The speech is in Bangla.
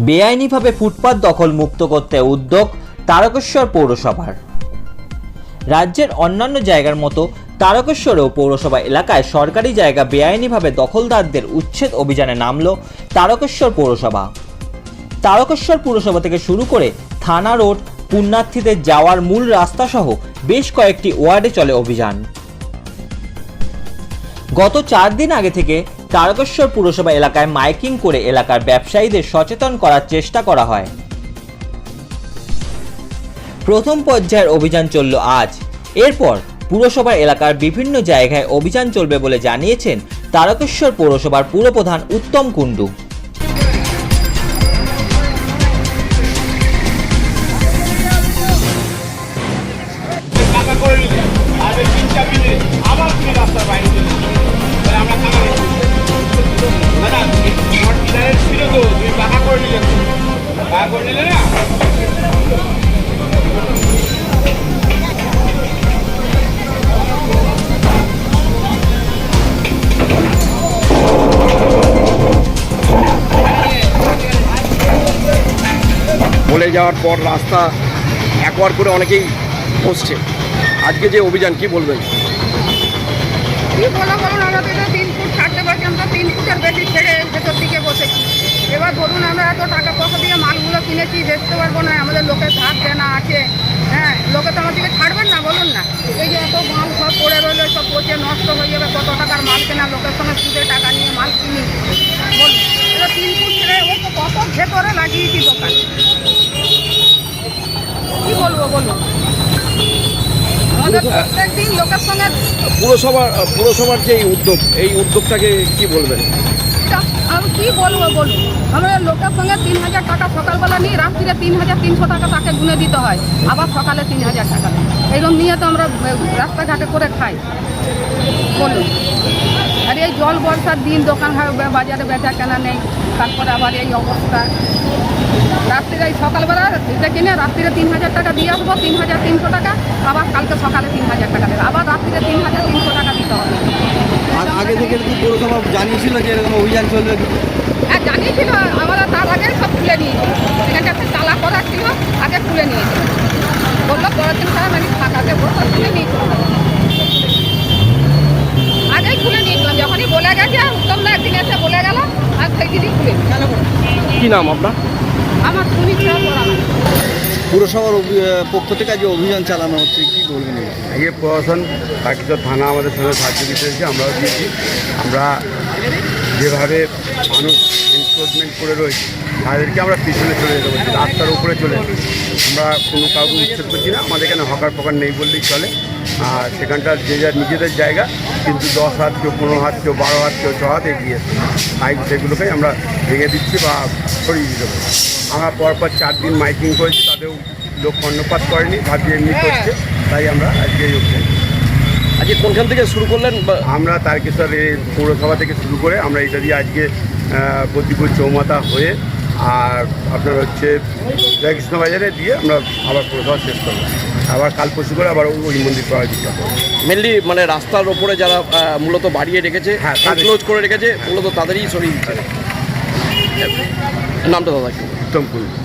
বেআইনিভাবে ফুটপাত দখল মুক্ত করতে উদ্যোগ তারকেশ্বর পৌরসভার। রাজ্যের অন্যান্য জায়গার মতো তারকেশ্বরেও পৌরসভা এলাকায় সরকারি জায়গা বেআইনিভাবে দখলদারদের উচ্ছেদ অভিযানে নামল তারকেশ্বর পৌরসভা। তারকেশ্বর পৌরসভা থেকে শুরু করে থানা রোড, পুণ্যার্থীদের যাওয়ার মূল রাস্তাসহ বেশ কয়েকটি ওয়ার্ডে চলে অভিযান। গত চার দিন আগে থেকে তারকেশ্বর পুরসভা এলাকায় মাইকিং করে এলাকার ব্যবসায়ীদের সচেতন করার চেষ্টা করা হয়। প্রথম পর্যায়ের অভিযান চলল আজ। এরপর পুরসভার এলাকার বিভিন্ন জায়গায় অভিযান চলবে বলে জানিয়েছেন তারকেশ্বর পৌরসভার পুরপ্রধান উত্তম কুণ্ডু। বলে যাওয়ার পর রাস্তা একবার করে অনেকেই বসছে আজকে যে অভিযান, কি বলবেন? কি বলো বলুন, আমরা তো তিন ফুট ছাড়তে পারছি আমরা তিন বেশি ছেড়ে ভেতর দিকে বসেছি। এবার ধরুন, আমরা এত টাকা পয়সা দিয়ে মালগুলো কিনেছি বেচতে পারব না, আমাদের লোকের ধার দেনা আছে। হ্যাঁ লোকে তো আমাদেরকে ছাড়বেন না, বলুন না। এই যে এত মাল সব পড়ে রইল, সব পচে নষ্ট হয়ে যাবে, কত টাকার মাল কেনা, লোকের সঙ্গে সুদে টাকা নিয়ে মাল কিনি বলুন তিন ফুট ছেড়ে ও তো কত ভেতরে লাগিয়েছি দোকান। বলব বলুন আমাদের প্রত্যেকদিন লোকের সঙ্গে পুরসভার পুরসভার যে উদ্যোগ এই উদ্যোগটাকে কি বলবেন? আমি কি বলব বলুন আমাদের লোকের সঙ্গে তিন হাজার টাকা সকালবেলা নিয়ে রাত্রিরে তিন হাজার তিনশো টাকা তাকে গুনে দিতে হয়। আবার সকালে তিন হাজার টাকা। এইরকম নিয়ে তো আমরা রাস্তাঘাটে করে খাই। বলুন। আর এই জল বর্ষার দিন দোকান বাজারে বেচা কেনা নেই তারপরে আবার এই অবস্থা। রাত্রিরে এই সকালবেলা এটা কিনে রাত্রিরে তিন হাজার টাকা দিয়ে আসব তিন হাজার তিনশো টাকা আবার কালকে সকালে তিন হাজার টাকা দেবে। আবার রাত্রিরে তিন হাজার তিনশো টাকা দিতে হবে। আর আগে থেকে কি পৌরসভা জানিয়েছিল যে এরকম অভিযান চলবে? হ্যাঁ জানিয়েছিল। আমরা তার আগে সব খুলে নিয়েছি। এখানে একটা তালা করা ছিল আগে খুলে নিয়েছিল বলল পরের দিন সারা নাকি ফাঁকা দেবো খুলে নিয়েছিল আগেই খুলে নিয়েছিলাম। যখনই বলে গেছে উত্তম না একদিন এসে বলে গেল আর সেই দিনই খুলে নিয়েছি। কি নাম আপনার? আমার পড়া পুরসভার পক্ষ থেকে আজ অভিযান চালানো হচ্ছে কি বলবেন? আগে প্রশাসন বাকি তো থানা আমাদের সঙ্গে সাহায্য দিতে এসেছে আমরাও দিয়েছি। আমরা যেভাবে মানুষ এনক্রোচমেন্ট করে রয়েছে তাদেরকে আমরা পিছনে চলে যেতে পারছি রাস্তার উপরে চলে যেতে আমরা কোনো কাউকে উচ্ছেদ করছি না। আমাদের এখানে হকার ফকার নেই বললেই চলে। আর সেখানটা যে যার নিজেদের জায়গা কিন্তু দশ হাত কেউ পনেরো হাত কেউ বারো হাত কেউ ছ হাত এগিয়ে তাই সেগুলোকেই আমরা ভেঙে দিচ্ছি বা সরিয়ে দিতে পারি। আমরা পরপর চার দিন মাইকিং করেছি তাতেও লোক কর্ণপাত করেনি ভাবি এমনি করছে তাই আমরা আজকে অভিযান আজকে কোনখান থেকে শুরু করলেন বা- আমরা তারকেশ্বর এই পৌরসভা থেকে শুরু করে আমরা এটা দিয়ে আজকে বদ্রিপুর চৌমাথা হয়ে আর আপনার হচ্ছে জয়কৃষ্ণ বাজারে দিয়ে আমরা আবার পৌরসভা শেষ করব। আবার কাল পরশু করে আবার ওই মন্দির পাওয়ার চেষ্টা করব। মেনলি মানে রাস্তার ওপরে যারা মূলত বাড়িয়ে রেখেছে হ্যাঁ, ক্লোজ করে রেখেছে মূলত তাদেরই সরিয়ে দিচ্ছে। নামটা দাদা কুণ্ডু